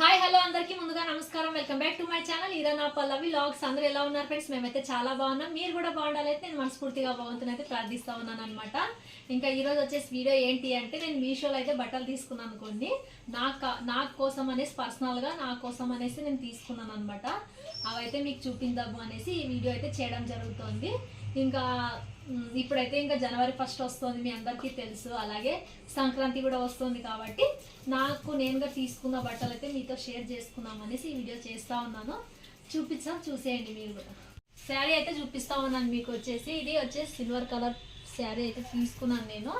Hi hello అందరికీ ముందుగా నమస్కారం. Welcome back to my channel ఇరానా Pallavi vlogs అందరూ ఎలా ఉన్నారు ఫ్రెండ్స్ మేమైతే చాలా బాగున్నాం. మీరు కూడా బాగుండాలైతే నేను మనస్ఫూర్తిగా బాగుంటుంది అయితే ప్రార్థిస్తా ఉన్నాను అనమాట ఇంకా ఈరోజు వచ్చేసి వీడియో ఏంటి అంటే నేను మీషోలో అయితే బట్టలు తీసుకున్నాను కొన్ని నా కోసం అనేసి పర్సనల్గా నా కోసం అనేసి నేను తీసుకున్నాను అనమాట అవైతే మీకు చూపిందాము అనేసి ఈ వీడియో అయితే చేయడం జరుగుతుంది. ఇంకా ఇప్పుడైతే ఇంకా జనవరి ఫస్ట్ వస్తుంది మీ అందరికీ తెలుసు. అలాగే సంక్రాంతి కూడా వస్తుంది కాబట్టి నాకు నేనుగా తీసుకున్న బట్టలు అయితే మీతో షేర్ చేసుకుందాం అనేసి ఈ వీడియో చేస్తా ఉన్నాను. చూపించా చూసేయండి మీరు కూడా. శారీ అయితే చూపిస్తా ఉన్నాను మీకు వచ్చేసి. ఇది వచ్చేసి సిల్వర్ కలర్ శారీ అయితే తీసుకున్నాను నేను.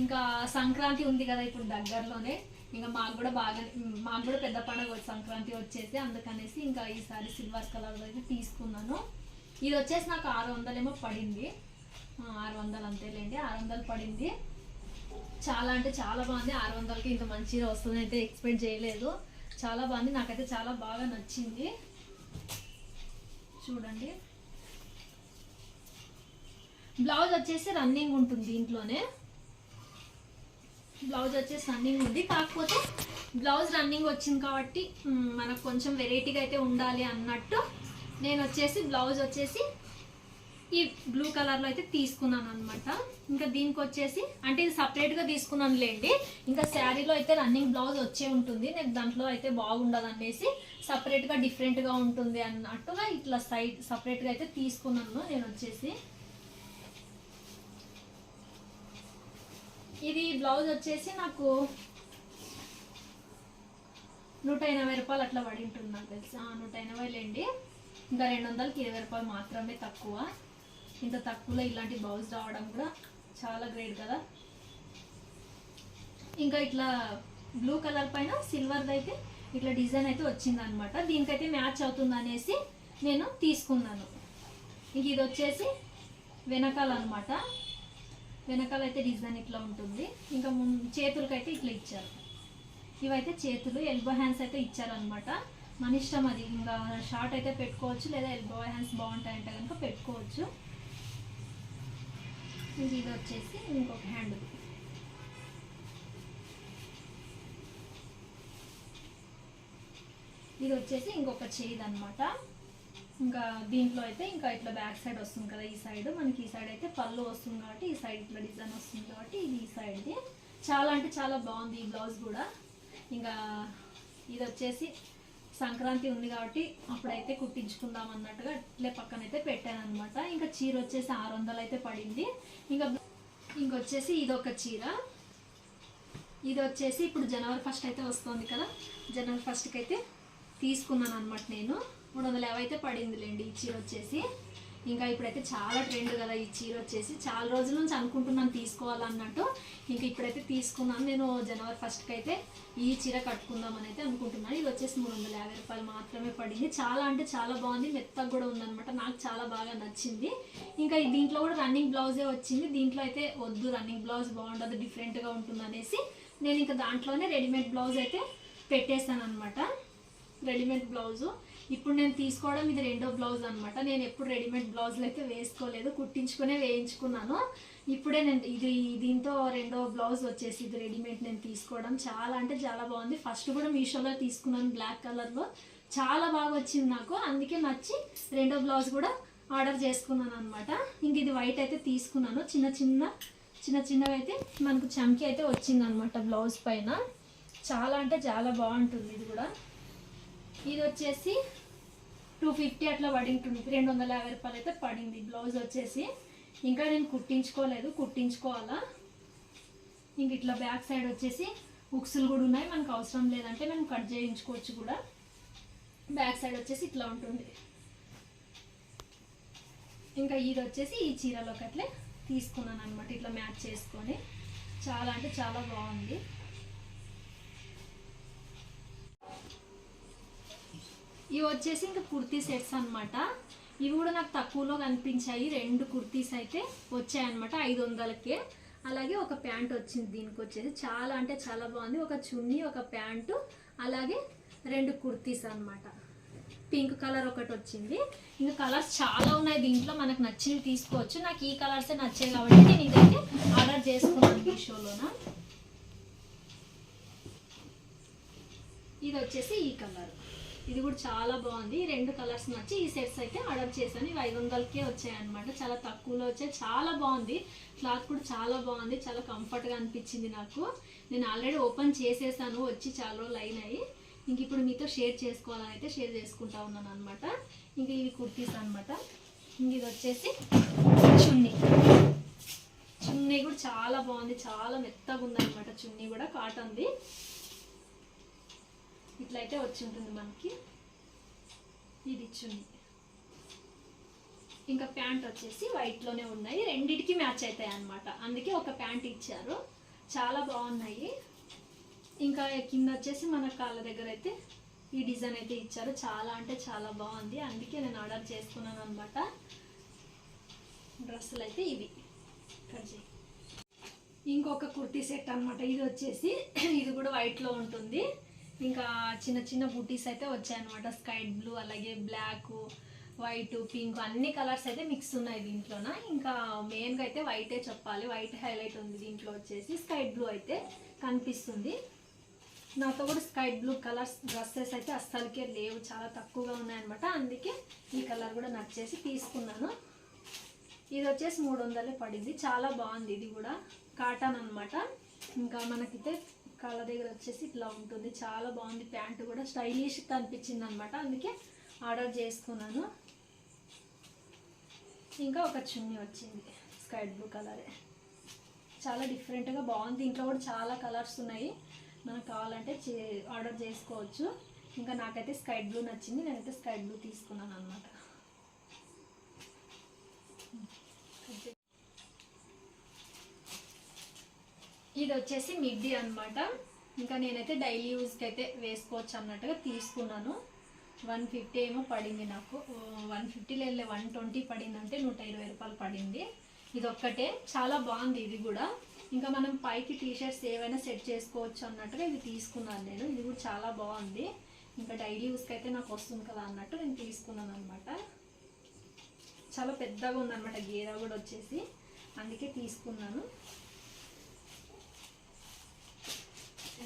ఇంకా సంక్రాంతి ఉంది కదా ఇప్పుడు దగ్గరలోనే. ఇంకా మాకు కూడా బాగా మాకు కూడా పెద్ద పండుగ వచ్చి సంక్రాంతి వచ్చేసి అందుకనేసి ఇంకా ఈ సారీ సిల్వర్ కలర్ అయితే తీసుకున్నాను. ఇది వచ్చేసి నాకు ఆరు వందలేమో పడింది. ఆరు వందలు అంతేలేండి. ఆరు వందలు పడింది. చాలా అంటే చాలా బాగుంది. ఆరు వందలకి ఇంత మంచిగా వస్తుంది అయితే ఎక్స్పెక్ట్ చేయలేదు. చాలా బాగుంది. నాకైతే చాలా బాగా నచ్చింది. చూడండి. బ్లౌజ్ వచ్చేసి రన్నింగ్ ఉంటుంది దీంట్లోనే. బ్లౌజ్ వచ్చేసి రన్నింగ్ ఉంది. కాకపోతే బ్లౌజ్ రన్నింగ్ వచ్చింది కాబట్టి మనకు కొంచెం వెరైటీగా అయితే ఉండాలి అన్నట్టు నేను వచ్చేసి బ్లౌజ్ వచ్చేసి ఈ బ్లూ కలర్లో అయితే తీసుకున్నాను అనమాట ఇంకా దీనికి వచ్చేసి అంటే ఇది సపరేట్గా తీసుకున్నాను లేండి ఇంకా శారీలో అయితే రన్నింగ్ బ్లౌజ్ వచ్చే ఉంటుంది. నేను దాంట్లో అయితే బాగుండదు అనేసి సపరేట్గా డిఫరెంట్గా ఉంటుంది అన్నట్టుగా ఇట్లా సైడ్ సపరేట్గా అయితే తీసుకున్నాను నేను వచ్చేసి. ఇది బ్లౌజ్ వచ్చేసి నాకు నూట ఎనభై రూపాయలు అట్లా పడి ఉంటుంది నాకు తెలిసి. నూట నూట ఎనభైలేండి. ఇంకా రెండు వందలకి ఇరవై రూపాయలు మాత్రమే తక్కువ. ఇంత తక్కువలో ఇలాంటి బ్లౌజ్ రావడం కూడా చాలా గ్రేట్ కదా. ఇంకా ఇట్లా బ్లూ కలర్ పైన సిల్వర్ అయితే ఇట్లా డిజైన్ అయితే వచ్చింది అనమాట దీనికైతే మ్యాచ్ అవుతుంది అనేసి నేను తీసుకున్నాను. ఇంక ఇది వచ్చేసి వెనకాల అనమాట వెనకాల అయితే డిజైన్ ఇట్లా ఉంటుంది. ఇంకా చేతులకైతే ఇట్లా ఇచ్చారు. ఇవైతే చేతులు ఎల్బో హ్యాండ్స్ అయితే ఇచ్చారనమాట మన ఇష్టం అది. ఇంకా షార్ట్ అయితే పెట్టుకోవచ్చు లేదా ఎల్బో హ్యాండ్స్ బాగుంటాయంటే కనుక పెట్టుకోవచ్చు. ఇది వచ్చేసి ఇంకొక హ్యాండ్. ఇది వచ్చేసి ఇంకొక చేయిది అనమాట ఇంకా దీంట్లో అయితే ఇంకా ఇట్లా బ్యాక్ సైడ్ వస్తుంది కదా ఈ సైడ్. మనకి ఈ సైడ్ అయితే పళ్ళు వస్తుంది కాబట్టి ఈ సైడ్ ఇట్లా డిజైన్ వస్తుంది కాబట్టి ఇది ఈ సైడ్ది. చాలా అంటే చాలా బాగుంది ఈ బ్లౌజ్ కూడా. ఇంకా ఇది వచ్చేసి సంక్రాంతి ఉంది కాబట్టి అప్పుడైతే కుట్టించుకుందాం అన్నట్టుగా ఇట్లే పక్కన అయితే పెట్టాను అనమాట ఇంకా చీర వచ్చేసి ఆరు వందలు అయితే పడింది. ఇంకా ఇంకొచ్చేసి ఇది ఒక చీర. ఇది వచ్చేసి ఇప్పుడు జనవరి ఫస్ట్ అయితే వస్తుంది కదా. జనవరి ఫస్ట్కి అయితే తీసుకున్నాను అనమాట నేను. మూడు వందల యాభై అయితే పడిందిలేండి ఈ చీర వచ్చేసి. ఇంకా ఇప్పుడైతే చాలా ట్రెండ్ కదా ఈ చీర వచ్చేసి. చాలా రోజుల నుంచి అనుకుంటున్నాను తీసుకోవాలన్నట్టు. ఇంకా ఇప్పుడైతే తీసుకున్నాను. నేను జనవరి ఫస్ట్కి అయితే ఈ చీర కట్టుకుందామని అయితే అనుకుంటున్నాను. ఇది వచ్చేసి మూడు వందల యాభై రూపాయలు మాత్రమే పడింది. చాలా అంటే చాలా బాగుంది. మెత్తగా కూడా ఉందనమాట నాకు చాలా బాగా నచ్చింది. ఇంకా దీంట్లో కూడా రన్నింగ్ బ్లౌజే వచ్చింది. దీంట్లో అయితే వద్దు రన్నింగ్ బ్లౌజ్ బాగుండదు డిఫరెంట్గా ఉంటుంది అనేసి నేను ఇంకా దాంట్లోనే రెడీమేడ్ బ్లౌజ్ అయితే పెట్టేశాను అనమాట రెడీమేడ్ బ్లౌజు ఇప్పుడు నేను తీసుకోవడం ఇది రెండో బ్లౌజ్ అనమాట నేను ఎప్పుడు రెడీమేడ్ బ్లౌజులు అయితే వేసుకోలేదు కుట్టించుకునే వేయించుకున్నాను. ఇప్పుడే నేను ఇది దీంతో రెండో బ్లౌజ్ వచ్చేసి ఇది రెడీమేడ్ నేను తీసుకోవడం చాలా అంటే చాలా బాగుంది. ఫస్ట్ కూడా మీషోలో తీసుకున్నాను బ్లాక్ కలర్లో. చాలా బాగా వచ్చింది నాకు. అందుకే నచ్చి రెండో బ్లౌజ్ కూడా ఆర్డర్ చేసుకున్నాను అనమాట ఇంక ఇది వైట్ అయితే తీసుకున్నాను. చిన్న చిన్న చిన్న చిన్నవి అయితే మనకు చమ్కి అయితే వచ్చింది అనమాట బ్లౌజ్ పైన. చాలా అంటే చాలా బాగుంటుంది ఇది కూడా. ఇది వచ్చేసి టూ ఫిఫ్టీ అట్లా పడి ఉంటుంది రెండు వందల యాభై రూపాయలు అయితే పడింది. బ్లౌజ్ వచ్చేసి ఇంకా నేను కుట్టించుకోలేదు. కుట్టించుకోవాలా? ఇంక ఇట్లా బ్యాక్ సైడ్ వచ్చేసి ఉక్సులు కూడా ఉన్నాయి. మనకు అవసరం లేదంటే మనం కట్ చేయించుకోవచ్చు కూడా. బ్యాక్ సైడ్ వచ్చేసి ఇట్లా ఉంటుంది. ఇంకా ఇది వచ్చేసి ఈ చీరలోకి అట్లే తీసుకున్నాను అనమాట ఇట్లా మ్యాచ్ చేసుకొని. చాలా అంటే చాలా బాగుంది. ఇవి వచ్చేసి ఇంకా కుర్తీ సెట్స్ అనమాట ఇవి కూడా నాకు తక్కువలో కనిపించాయి. రెండు కుర్తీస్ అయితే వచ్చాయన్నమాట ఐదు వందలకే. అలాగే ఒక ప్యాంట్ వచ్చింది దీనికి వచ్చేసి. చాలా అంటే చాలా బాగుంది. ఒక చున్నీ ఒక ప్యాంటు అలాగే రెండు కుర్తీస్ అన్నమాట. పింక్ కలర్ ఒకటి వచ్చింది. ఇంకా కలర్స్ చాలా ఉన్నాయి దీంట్లో. మనకు నచ్చినవి తీసుకోవచ్చు. నాకు ఈ కలర్సే నచ్చాయి కాబట్టి నేను ఇదైతే ఆర్డర్ చేసుకున్నాను మీషోలోన. ఇది వచ్చేసి ఈ కలర్. ఇది కూడా చాలా బాగుంది. రెండు కలర్స్ నచ్చి ఈ సెట్స్ అయితే ఆర్డర్ చేశాను. ఇవి ఐదు వందలకే వచ్చాయి అనమాట చాలా తక్కువలో వచ్చాయి. చాలా బాగుంది. క్లాత్ కూడా చాలా బాగుంది. చాలా కంఫర్ట్గా అనిపించింది నాకు. నేను ఆల్రెడీ ఓపెన్ చేసేసాను. వచ్చి చాలా రోజులు అయినాయి. ఇంక ఇప్పుడు మీతో షేర్ చేసుకోవాలని అయితే షేర్ చేసుకుంటా ఉన్నాను అనమాట ఇంక ఇవి కుర్తీస్ అనమాట ఇంక ఇది వచ్చేసి చున్నీ. చున్నీ కూడా చాలా బాగుంది. చాలా మెత్తగా ఉందన్నమాట చున్నీ కూడా. కాటన్ది. ఇట్లయితే వచ్చి ఉంటుంది మనకి. ఇది ఇచ్చింది. ఇంకా ప్యాంట్ వచ్చేసి వైట్లోనే ఉన్నాయి. రెండిటికి మ్యాచ్ అవుతాయి అనమాట అందుకే ఒక ప్యాంట్ ఇచ్చారు. చాలా బాగున్నాయి. ఇంకా కింద వచ్చేసి మన కాళ్ళ దగ్గర అయితే ఈ డిజైన్ అయితే ఇచ్చారు. చాలా అంటే చాలా బాగుంది. అందుకే నేను ఆర్డర్ చేసుకున్నాను అనమాట డ్రెస్సులు అయితే ఇవి. కట్ ఇంకొక కుర్తీ సెట్ అన్నమాట. ఇది వచ్చేసి ఇది కూడా వైట్లో ఉంటుంది. ఇంకా చిన్న చిన్న బూటీస్ అయితే వచ్చాయన్నమాట. స్కై బ్లూ అలాగే బ్లాక్ వైట్ పింక్ అన్ని కలర్స్ అయితే మిక్స్ ఉన్నాయి దీంట్లోన. ఇంకా మెయిన్గా అయితే వైటే చెప్పాలి. వైట్ హైలైట్ ఉంది దీంట్లో వచ్చేసి. స్కై బ్లూ అయితే కనిపిస్తుంది. నాతో కూడా స్కై బ్లూ కలర్స్ డ్రెస్సెస్ అయితే అస్సలకే లేవు. చాలా తక్కువగా ఉన్నాయన్నమాట. అందుకే ఈ కలర్ కూడా నచ్చేసి తీసుకున్నాను. ఇది వచ్చేసి మూడు వందలే పడింది. చాలా బాగుంది ఇది కూడా. కాటన్ అనమాట ఇంకా మనకైతే కాళ్ళ దగ్గర వచ్చేసి ఇట్లా ఉంటుంది. చాలా బాగుంది. ప్యాంటు కూడా స్టైలిష్ కనిపించింది అనమాట అందుకే ఆర్డర్ చేసుకున్నాను. ఇంకా ఒక చున్నీ వచ్చింది. స్కై బ్లూ కలరే చాలా డిఫరెంట్గా బాగుంది. దీంట్లో కూడా చాలా కలర్స్ ఉన్నాయి. మనకు కావాలంటే చే- ఆర్డర్ చేసుకోవచ్చు. ఇంకా నాకైతే స్కై బ్లూ నచ్చింది. నేనైతే స్కై బ్లూ తీసుకున్నాను అనమాట ఇది వచ్చేసి మిడ్డీ అన్నమాట. ఇంకా నేనైతే డైలీ యూస్కి అయితే వేసుకోవచ్చు అన్నట్టుగా తీసుకున్నాను. వన్ ఫిఫ్టీ ఏమో పడింది నాకు. వన్ ఫిఫ్టీ వెళ్ళే వన్ ట్వంటీ పడింది అంటే నూట ఇరవై రూపాయలు పడింది. ఇది ఒక్కటే చాలా బాగుంది ఇది కూడా. ఇంకా మనం పైకి టీషర్ట్స్ ఏవైనా సెట్ చేసుకోవచ్చు అన్నట్టుగా ఇది తీసుకున్నాను నేను. ఇది కూడా చాలా బాగుంది. ఇంకా డైలీ యూస్కి అయితే నాకు వస్తుంది కదా అన్నట్టు నేను తీసుకున్నాను అనమాట చాలా పెద్దగా ఉందన్నమాట గేరా కూడా వచ్చేసి. అందుకే తీసుకున్నాను.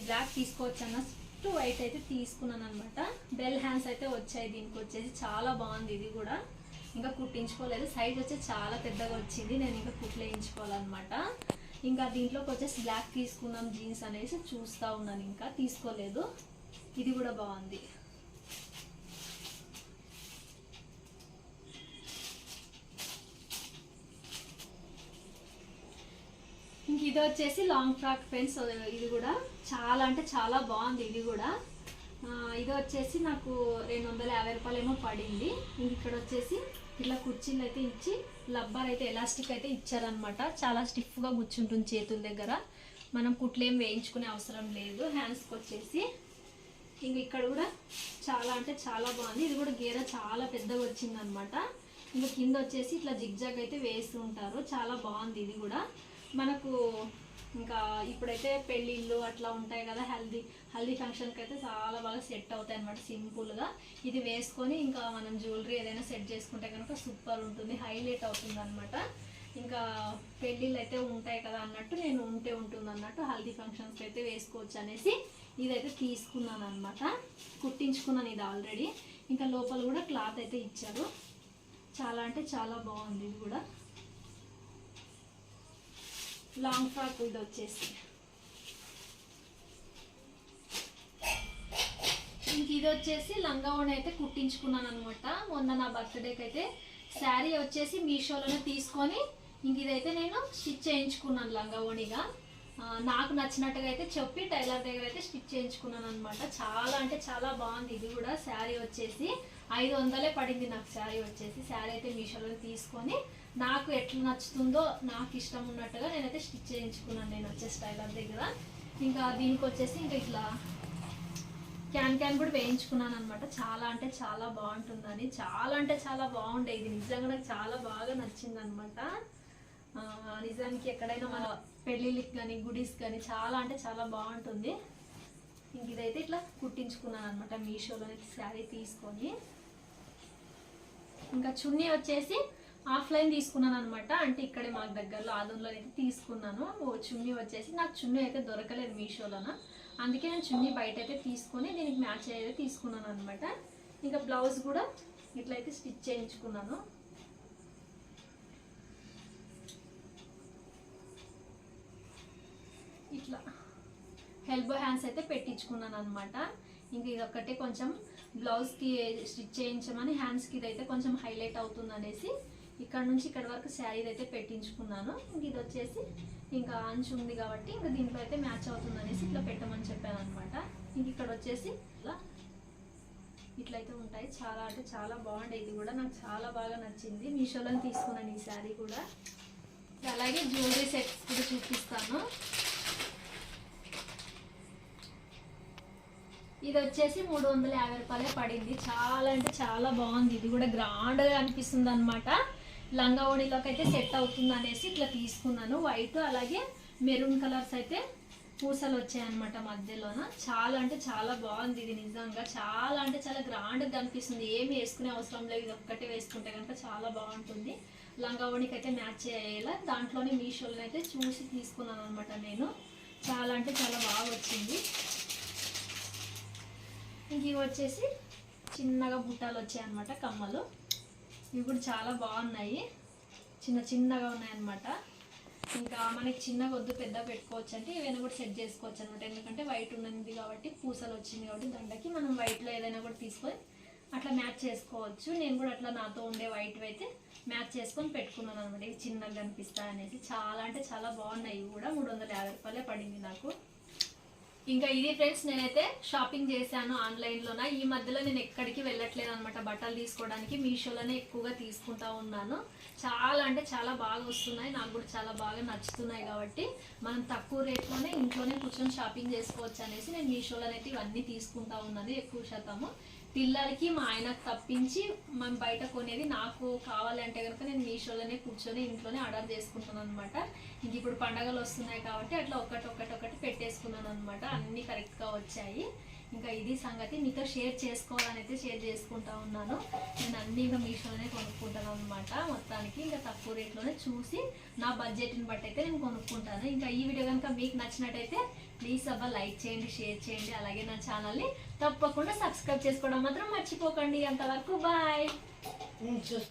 బ్లాక్ తీసుకోవచ్చు అన్నట్టు వైట్ అయితే తీసుకున్నాను అనమాట బెల్ హ్యాండ్స్ అయితే వచ్చాయి దీనికి వచ్చేసి చాలా బాగుంది ఇది కూడా. ఇంకా కుట్టించుకోలేదు. సైజ్ వచ్చి చాలా పెద్దగా వచ్చింది. నేను ఇంకా కుట్లేయించుకోవాలన్నమాట. ఇంకా దీంట్లోకి వచ్చేసి బ్లాక్ తీసుకున్నాం జీన్స్ అనేసి చూస్తూ ఉన్నాను ఇంకా. తీసుకోలేదు. ఇది కూడా బాగుంది. ఇది వచ్చేసి లాంగ్ ఫ్రాక్ పెన్స్ ఇది కూడా చాలా అంటే చాలా బాగుంది ఇది కూడా. ఇది వచ్చేసి నాకు రెండు వందల యాభై రూపాయలు ఏమో పడింది ఇక్కడ వచ్చేసి ఇట్లా కుర్చీలు అయితే ఇచ్చి లబ్బర్ అయితే ఎలాస్టిక్ అయితే ఇచ్చారనమాట చాలా స్టిఫ్గా కూర్చుంటుంది చేతుల దగ్గర. మనం కుట్లేం వేయించుకునే అవసరం లేదు. హ్యాండ్స్కి వచ్చేసి ఇంక ఇక్కడ కూడా చాలా అంటే చాలా బాగుంది. ఇది కూడా గేర చాలా పెద్దగా వచ్చింది అనమాట ఇంకా కింద వచ్చేసి ఇట్లా జిగ్జాగ్ అయితే వేస్తూ ఉంటారు. చాలా బాగుంది ఇది కూడా. మనకు ఇంకా ఇప్పుడైతే పెళ్ళిళ్ళు అట్లా ఉంటాయి కదా హల్దీ హల్దీ ఫంక్షన్కి అయితే చాలా బాగా సెట్ అవుతాయి అనమాట సింపుల్గా ఇది వేసుకొని ఇంకా మనం జ్యువెలరీ ఏదైనా సెట్ చేసుకుంటే కనుక సూపర్ ఉంటుంది హైలైట్ అవుతుంది అనమాట ఇంకా పెళ్ళిళ్ళు అయితే ఉంటాయి కదా అన్నట్టు నేను ఉంటే ఉంటుంది అన్నట్టు హల్దీ ఫంక్షన్స్కి అయితే వేసుకోవచ్చు అనేసి ఇదైతే తీసుకున్నాను అనమాట కుట్టించుకున్నాను ఇది ఆల్రెడీ ఇంకా లోపల కూడా క్లాత్ అయితే ఇచ్చారు. చాలా అంటే చాలా బాగుంది ఇది కూడా. లాంగ్ ఫ్రాక్ ఇది వచ్చేసి ఇంక ఇది వచ్చేసి ఓణి అయితే కుట్టించుకున్నాను అనమాట మొన్న నా బర్త్డేకి అయితే శారీ వచ్చేసి మీషోలోనే తీసుకొని ఇంక ఇదైతే నేను స్టిచ్ చేయించుకున్నాను లంగా ఓణిగా నాకు నచ్చినట్టుగా అయితే చెప్పి టైలర్ దగ్గర అయితే స్టిచ్ చేయించుకున్నాను అనమాట చాలా అంటే చాలా బాగుంది. ఇది కూడా శారీ వచ్చేసి ఐదు వందలే పడింది నాకు శారీ వచ్చేసి. శారీ అయితే మీషోలో తీసుకొని నాకు ఎట్లా నచ్చుతుందో నాకు ఇష్టం ఉన్నట్టుగా నేనైతే స్టిచ్ చేయించుకున్నాను నేను వచ్చేసి టైలర్ దగ్గర. ఇంకా దీనికి వచ్చేసి ఇంకా ఇట్లా క్యాన్ క్యాన్ కూడా వేయించుకున్నాను అనమాట చాలా అంటే చాలా బాగుంటుందని. చాలా అంటే చాలా బాగుండే. ఇది నిజంగా నాకు చాలా బాగా నచ్చింది అనమాట నిజానికి ఎక్కడైనా మన పెళ్ళిళ్ళకి కానీ గుడీస్ కానీ చాలా అంటే చాలా బాగుంటుంది. ఇంక ఇదైతే ఇట్లా కుట్టించుకున్నాను అనమాట మీషోలో శారీ తీసుకొని. ఇంకా చున్నీ వచ్చేసి ఆఫ్లైన్ తీసుకున్నాను అనమాట అంటే ఇక్కడే మాకు దగ్గరలో ఆదంలో అయితే తీసుకున్నాను. చున్నీ వచ్చేసి నాకు చున్నీ అయితే దొరకలేదు మీషోలోన. అందుకే నేను చున్నీ బయట అయితే తీసుకొని దీనికి మ్యాచ్ అయితే తీసుకున్నాను అనమాట ఇంకా బ్లౌజ్ కూడా ఇట్లయితే స్టిచ్ చేయించుకున్నాను. ఇట్లా. హెల్బో హ్యాండ్స్ అయితే పెట్టించుకున్నాను అనమాట ఇంక ఇదొక్కటే ఒక్కటే కొంచెం బ్లౌజ్కి స్టిచ్ చేయించమని హ్యాండ్స్కి ఇదైతే కొంచెం హైలైట్ అవుతుంది అనేసి ఇక్కడ నుంచి ఇక్కడ వరకు శారీ అయితే పెట్టించుకున్నాను. ఇంక ఇది వచ్చేసి ఇంకా అంచు ఉంది కాబట్టి ఇంకా దీంట్లో అయితే మ్యాచ్ అవుతుంది అనేసి ఇట్లా పెట్టమని చెప్పాను అనమాట ఇంక ఇక్కడ వచ్చేసి ఇలా ఇట్లయితే ఉంటాయి. చాలా అంటే చాలా బాగుండే. ఇది కూడా నాకు చాలా బాగా నచ్చింది. మీషోలో తీసుకున్నాను ఈ శారీ కూడా. అలాగే జ్యువెలరీ సెట్స్ కూడా చూపిస్తాను. ఇది వచ్చేసి మూడు వందల యాభై రూపాయలే పడింది. చాలా అంటే చాలా బాగుంది. ఇది కూడా గ్రాండ్గా అనిపిస్తుంది అనమాట లంగా ఓణిలోకి అయితే సెట్ అవుతుంది అనేసి ఇట్లా తీసుకున్నాను. వైట్ అలాగే మెరూన్ కలర్స్ అయితే పూసలు వచ్చాయన్నమాట మధ్యలోన. చాలా అంటే చాలా బాగుంది ఇది నిజంగా. చాలా అంటే చాలా గ్రాండ్గా కనిపిస్తుంది. ఏమి వేసుకునే అవసరం లేదు. ఇది ఒక్కటే వేసుకుంటే కనుక చాలా బాగుంటుంది. లంగా ఓణికి అయితే మ్యాచ్ అయ్యేలా దాంట్లోనే మీషోలో అయితే చూసి తీసుకున్నాను అనమాట నేను. చాలా అంటే చాలా బాగా వచ్చింది ఇంక ఇవి వచ్చేసి చిన్నగా బుట్టాలు వచ్చాయి అనమాట కమ్మలు. ఇవి కూడా చాలా బాగున్నాయి. చిన్న చిన్నగా ఉన్నాయన్నమాట. ఇంకా మనకి చిన్నగా వద్దు పెద్ద పెట్టుకోవచ్చు అంటే ఏవైనా కూడా సెట్ చేసుకోవచ్చు అనమాట ఎందుకంటే వైట్ ఉన్నది కాబట్టి పూసలు వచ్చింది కాబట్టి దండకి మనం వైట్లో ఏదైనా కూడా తీసుకొని అట్లా మ్యాచ్ చేసుకోవచ్చు. నేను కూడా అట్లా నాతో ఉండే వైట్ అయితే మ్యాచ్ చేసుకొని పెట్టుకున్నాను అనమాట ఇవి చిన్నగా కనిపిస్తాయి అనేసి. చాలా అంటే చాలా బాగున్నాయి. ఇవి కూడా మూడు వందల యాభై రూపాయలే పడింది నాకు. ఇంకా ఇది ఫ్రెండ్స్ నేనైతే షాపింగ్ చేశాను ఆన్లైన్లోన. ఈ మధ్యలో నేను ఎక్కడికి వెళ్ళట్లేదు అనమాట బట్టలు తీసుకోవడానికి మీషోలోనే ఎక్కువగా తీసుకుంటా ఉన్నాను. చాలా అంటే చాలా బాగా వస్తున్నాయి. నాకు కూడా చాలా బాగా నచ్చుతున్నాయి కాబట్టి మనం తక్కువ రేట్లోనే ఇంట్లోనే కూర్చొని షాపింగ్ చేసుకోవచ్చు అనేసి నేను మీషోలోనైతే ఇవన్నీ తీసుకుంటా ఉన్నాను. ఎక్కువ శాతము. పిల్లలకి మా ఆయనకు తప్పించి మనం బయట కొనేది నాకు కావాలంటే కనుక నేను మీషోలోనే కూర్చొని ఇంట్లోనే ఆర్డర్ చేసుకుంటాను అనమాట ఇంక ఇప్పుడు పండగలు వస్తున్నాయి కాబట్టి అట్లా ఒకటి ఒకటి ఒకటి పెట్టేసుకున్నాను అనమాట అన్నీ కరెక్ట్గా వచ్చాయి. ఇంకా ఇది సంగతి మీతో షేర్ చేసుకోవాలని అయితే షేర్ చేసుకుంటా ఉన్నాను. నేను అన్నీ ఇంకా మీషోలోనే కొనుక్కుంటాను అనమాట మొత్తానికి ఇంకా తక్కువ రేట్లోనే చూసి నా బడ్జెట్ని బట్టి అయితే నేను కొనుక్కుంటాను. ఇంకా ఈ వీడియో కనుక మీకు నచ్చినట్టయితే ప్లీజ్ అబ్బా లైక్ చేయండి షేర్ చేయండి. అలాగే నా ఛానల్ని తప్పకుండా సబ్స్క్రైబ్ చేసుకోవడం మాత్రం మర్చిపోకండి. అంతవరకు బాయ్.